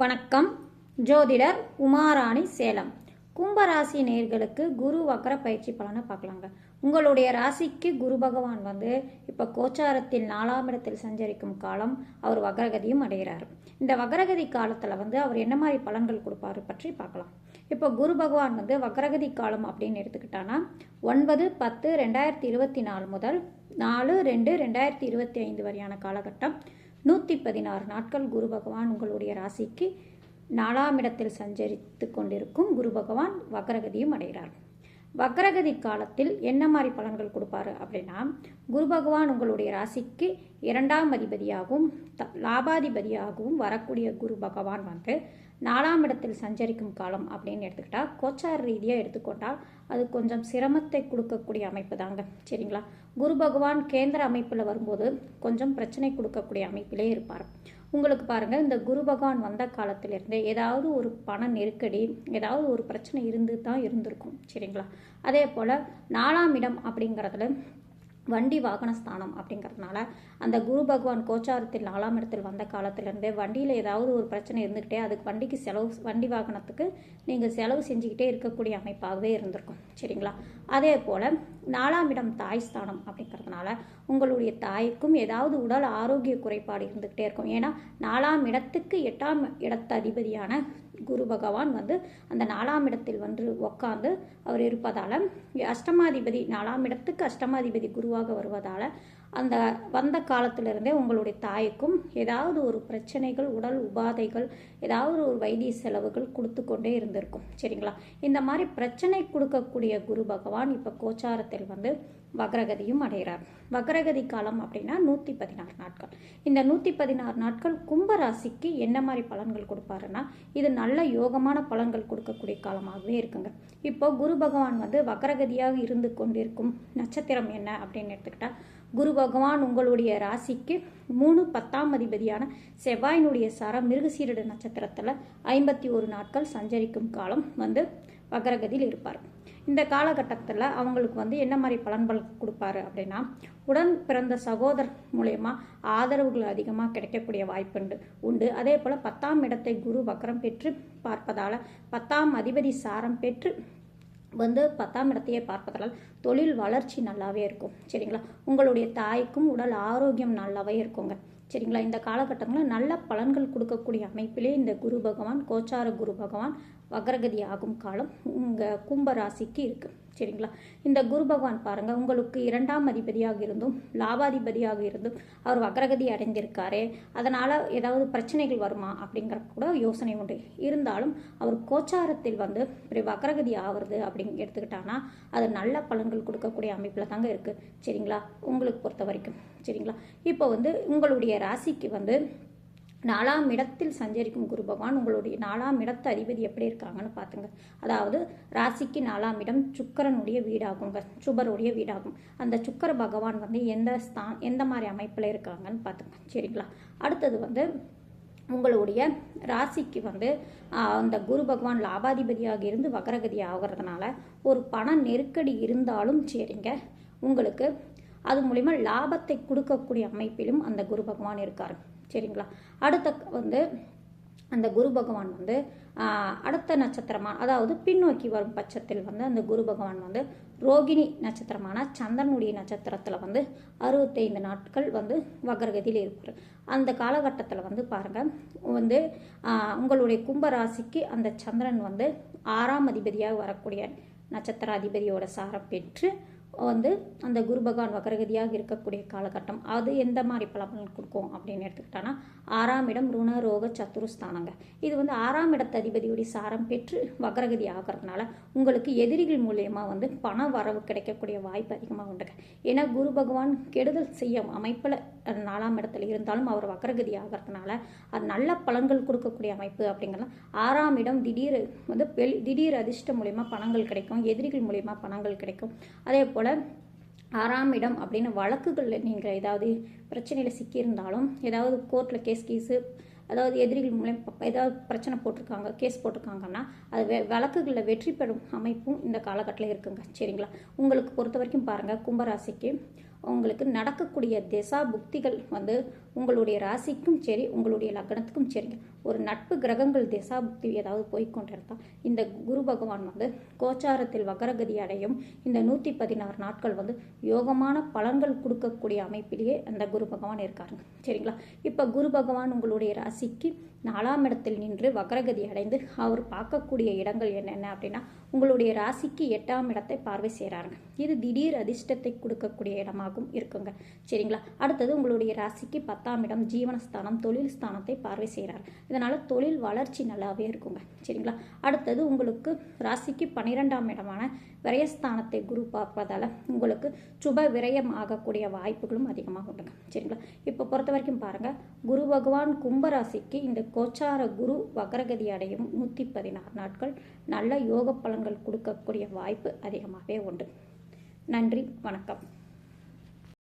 வணக்கம். ஜோதிடர் உமாராணி சேலம். கும்பராசி நேர்களுக்கு குரு வக்கர பயிற்சி பலனை பார்க்கலாங்க. உங்களுடைய ராசிக்கு குரு பகவான் வந்து இப்போ கோச்சாரத்தில் நாலாம் இடத்தில் சஞ்சரிக்கும் காலம் அவர் வக்ரகதியும் அடைகிறார். இந்த வக்ரகதி காலத்தில் வந்து அவர் என்ன மாதிரி பலன்கள் கொடுப்பாரு பற்றி பார்க்கலாம். இப்போ குரு பகவான் வந்து வக்ரகதி காலம் அப்படின்னு எடுத்துக்கிட்டான்னா ஒன்பது பத்து ரெண்டாயிரத்தி இருபத்தி நாலு முதல் நாலு ரெண்டு ரெண்டாயிரத்தி இருபத்தி ஐந்து வரையான காலகட்டம் நூற்றி பதினாறு நாட்கள் குரு பகவான் உங்களுடைய ராசிக்கு நாலாம் இடத்தில் சஞ்சரித்து கொண்டிருக்கும் குரு பகவான் வக்ரகதியும் அடைகிறார். வக்ரகதி காலத்தில் என்ன மாதிரி பலன்கள் கொடுப்பாரு அப்படின்னா குரு பகவான் உங்களுடைய ராசிக்கு இரண்டாம் அதிபதியாகவும் த லாபாதிபதியாகவும் வரக்கூடிய குரு பகவான் வந்து நாலாம் இடத்தில் சஞ்சரிக்கும் காலம் அப்படின்னு எடுத்துக்கிட்டால் கோச்சார் ரீதியாக எடுத்துக்கொண்டால் அது கொஞ்சம் சிரமத்தை கொடுக்கக்கூடிய அமைப்பு தாங்க சரிங்களா? குரு பகவான் கேந்திர அமைப்பில் வரும்போது கொஞ்சம் பிரச்சனை கொடுக்கக்கூடிய அமைப்பிலே இருப்பார். உங்களுக்கு பாருங்கள் இந்த குரு பகவான் வந்த காலத்திலிருந்து ஏதாவது ஒரு பண நெருக்கடி ஏதாவது ஒரு பிரச்சனை இருந்து தான் இருந்திருக்கும். சரிங்களா? அதே போல் நாலாம் இடம் அப்படிங்கிறதுல வண்டி வாகன ஸ்தானம் அப்படிங்கிறதுனால அந்த குரு பகவான் கோச்சாரத்தில் நாலாம் இடத்தில் வந்த காலத்திலேருந்தே வண்டியில் ஏதாவது ஒரு பிரச்சனை இருந்துக்கிட்டே அதுக்கு வண்டிக்கு செலவு வண்டி வாகனத்துக்கு நீங்கள் செலவு செஞ்சுக்கிட்டே இருக்கக்கூடிய அமைப்பாகவே இருந்திருக்கும். சரிங்களா? அதே போல் நாலாம் இடம் தாய் ஸ்தானம் அப்படிங்கிறதுனால உங்களுடைய தாய்க்கும் ஏதாவது உடல் ஆரோக்கிய குறைபாடு இருந்துக்கிட்டே இருக்கும். ஏன்னா நாலாம் இடத்துக்கு எட்டாம் இடத்த அதிபதியான குரு பகவான் வந்து அந்த நாலாம் இடத்தில் வந்து உட்காந்து அவர் இருப்பதால் அஷ்டமாதிபதி நாலாம் இடத்துக்கு அஷ்டமாதிபதி குருவாக வருவதால் அந்த வந்த காலத்திலிருந்தே உங்களுடைய தாய்க்கும் ஏதாவது ஒரு பிரச்சனைகள் உடல் உபாதைகள் ஏதாவது ஒரு வைத்திய செலவுகள் கொடுத்து கொண்டே இருந்திருக்கும். சரிங்களா? இந்த மாதிரி பிரச்சனை கொடுக்கக்கூடிய குரு பகவான் இப்போ கோச்சாரத்தில் வந்து வக்ரகதியும் அடைகிறார். வக்ரகதி காலம் அப்படின்னா நூற்றி பதினாறு நாட்கள். இந்த நூற்றி பதினாறு நாட்கள் கும்பராசிக்கு என்ன மாதிரி பலன்கள் கொடுப்பாருன்னா இது நல்ல யோகமான பலன்கள் கொடுக்கக்கூடிய காலமாகவே இருக்குங்க. இப்போ குரு பகவான் வந்து வக்ரகதியாக இருந்து கொண்டிருக்கும் நட்சத்திரம் என்ன அப்படின்னு எடுத்துக்கிட்டா குரு பகவான் உங்களுடைய ராசிக்கு மூணு பத்தாம் அதிபதியான செவ்வாயினுடைய சாரம் மிருகசீரட நட்சத்திரத்தில் ஐம்பத்தி ஒரு நாட்கள் சஞ்சரிக்கும் காலம் வந்து வக்ரகதியில் இருப்பார். இந்த காலகட்டத்தில் அவங்களுக்கு வந்து என்ன மாதிரி பலன்கள் கொடுப்பாரு அப்படின்னா உடன் பிறந்த சகோதரர் மூலயமா ஆதரவுகள் அதிகமாக கிடைக்கக்கூடிய வாய்ப்புண்டு உண்டு. அதே போல் பத்தாம் இடத்தை குரு வக்ரம் பெற்று பார்ப்பதால் பத்தாம் அதிபதி சாரம் பெற்று வந்து பத்தாம் இடத்தையே பார்ப்பதால் தொழில் வளர்ச்சி நல்லாவே இருக்கும். சரிங்களா? உங்களுடைய தாய்க்கும் உடல் ஆரோக்கியம் நல்லாவே இருக்குங்க. சரிங்களா? இந்த காலகட்டங்களில் நல்ல பலன்கள் கொடுக்கக்கூடிய அமைப்பிலே இந்த குரு பகவான் கோச்சார குரு பகவான் வக்ரகதி ஆகும் காலம் உங்கள் கும்ப ராசிக்கு இருக்குது சரிங்களா? இந்த குரு பகவான் பாருங்கள் உங்களுக்கு இரண்டாம் அதிபதியாக இருந்தும் லாபாதிபதியாக இருந்தும் அவர் வக்ரகதி அடைஞ்சிருக்காரு. அதனால் ஏதாவது பிரச்சனைகள் வருமா அப்படிங்கிற கூட யோசனை உண்டு. இருந்தாலும் அவர் கோச்சாரத்தில் வந்து இப்படி வக்ரகதி ஆகிறது அப்படின்னு எடுத்துக்கிட்டான்னா அது நல்ல பலன்கள் கொடுக்கக்கூடிய அமைப்பில் தாங்க இருக்குது சரிங்களா? உங்களுக்கு பொறுத்த வரைக்கும். சரிங்களா? இப்போ வந்து உங்களுடைய ராசிக்கு வந்து நாலாம் இடத்தில் சஞ்சரிக்கும் குரு பகவான் உங்களுடைய நாலாம் இடத்து அதிபதி எப்படி இருக்காங்கன்னு பார்த்துங்க. அதாவது ராசிக்கு நாலாம் இடம் சுக்கரனுடைய வீடாகுங்க. சுபருடைய வீடாகும். அந்த சுக்கர பகவான் வந்து எந்த ஸ்தான் எந்த மாதிரி அமைப்பில் இருக்காங்கன்னு பார்த்துங்க. சரிங்களா? அடுத்தது வந்து உங்களுடைய ராசிக்கு வந்து அந்த குரு பகவான் லாபாதிபதியாக இருந்து வக்ரகதி ஆகிறதுனால ஒரு பண நெருக்கடி இருந்தாலும் சரிங்க. உங்களுக்கு அது மூலிமா லாபத்தை கொடுக்கக்கூடிய அமைப்பிலும் அந்த குரு பகவான் இருக்கார். சரிங்களா? அடுத்த வந்து அந்த குரு பகவான் வந்து அடுத்த நட்சத்திரமான அதாவது பின்னோக்கி வரும் பட்சத்தில் வந்து அந்த குரு பகவான் வந்து ரோகிணி நட்சத்திரமான சந்திரனுடைய நட்சத்திரத்தில் வந்து அறுபத்தைந்து நாட்கள் வந்து வக்ரகதியில் இருப்பார். அந்த காலகட்டத்தில் வந்து பாருங்கள் வந்து உங்களுடைய கும்பராசிக்கு அந்த சந்திரன் வந்து ஆறாம் அதிபதியாக வரக்கூடிய நட்சத்திர அதிபதியோட சாரம் பெற்று வந்து அந்த குரு பகவான் வக்ரகதியாக இருக்கக்கூடிய காலகட்டம் அது எந்த மாதிரி பலன்கள் கொடுக்கும் அப்படின்னு எடுத்துக்கிட்டான்னா ஆறாம் இடம் ருண ரோக சத்துருஸ்தானங்க. இது வந்து ஆறாம் இடத்த அதிபதியுடைய சாரம் பெற்று வக்ரகதி ஆகிறதுனால உங்களுக்கு எதிரிகள் மூலயமா வந்து பண வரவு கிடைக்கக்கூடிய வாய்ப்பு அதிகமாக உண்டுங்க. ஏன்னா குரு பகவான் கெடுதல் செய்ய அமைப்பில் நாலாம் இடத்துல இருந்தாலும் அவர் வக்ரகதி ஆகிறதுனால அது நல்ல பலன்கள் கொடுக்கக்கூடிய அமைப்பு அப்படிங்கிறது ஆறாம் இடம் திடீர் வந்து திடீர் அதிர்ஷ்டம் மூலயமா பணங்கள் கிடைக்கும் எதிரிகள் மூலயமா பணங்கள் கிடைக்கும். அதே போல் ஆறாம் இடம் அப்படின்னு வழக்குகளில் நீங்கள் ஏதாவது பிரச்சனையில் சிக்கியிருந்தாலும் ஏதாவது கோர்ட்டில் கேஸ் கீஸு அதாவது எதிரிகள் மூலம் ஏதாவது பிரச்சனை போட்டிருக்காங்க கேஸ் போட்டிருக்காங்கன்னா அது வெ வழக்குகளில் வெற்றி பெறும் அமைப்பும் இந்த காலகட்டத்தில் இருக்குங்க. சரிங்களா? உங்களுக்கு பொறுத்த வரைக்கும் பாருங்கள் கும்பராசிக்கு உங்களுக்கு நடக்கக்கூடிய திசா புக்திகள் வந்து உங்களுடைய ராசிக்கும் சரி உங்களுடைய லக்னத்துக்கும் சரி ஒரு நட்பு கிரகங்கள் திசாபுக்தி ஏதாவது போய்கொண்டிருந்தால் இந்த குரு பகவான் வந்து கோச்சாரத்தில் வகரகதி அடையும். இந்த நூற்றி பதினாறு நாட்கள் வந்து யோகமான பலன்கள் கொடுக்கக்கூடிய அமைப்பிலேயே அந்த குரு பகவான் இருக்காருங்க சரிங்களா? இப்போ குரு பகவான் உங்களுடைய ராசிக்கு நாலாம் இடத்தில் நின்று வகரகதி அடைந்து அவர் பார்க்கக்கூடிய இடங்கள் என்னென்ன அப்படின்னா உங்களுடைய ராசிக்கு எட்டாம் இடத்தை பார்வை செய்கிறாருங்க இது திடீர் அதிர்ஷ்டத்தை கொடுக்கக்கூடிய இடமாகவும் இருக்குங்க. சரிங்களா? அடுத்தது உங்களுடைய ராசிக்கு பத்தாம் இடம் ஜீவனஸ்தானம் தொழில் ஸ்தானத்தை பார்வை செய்கிறார் இதனால் தொழில் வளர்ச்சி நல்லாவே இருக்குங்க. சரிங்களா? அடுத்தது உங்களுக்கு ராசிக்கு பன்னிரெண்டாம் இடமான விரயஸ்தானத்தை குரு பார்ப்பதால் உங்களுக்கு சுப விரயம் ஆகக்கூடிய வாய்ப்புகளும் அதிகமாக உண்டுங்க. சரிங்களா? இப்போ பொறுத்த வரைக்கும் பாருங்கள் குரு பகவான் கும்பராசிக்கு இந்த கோச்சார குரு வக்ரகதி அடையும் நூற்றி பதினாறு நாட்கள். நல்ல யோக பலன்கள் கொடுக்கக்கூடிய வாய்ப்பு அதிகமாகவே உண்டு. நன்றி வணக்கம்.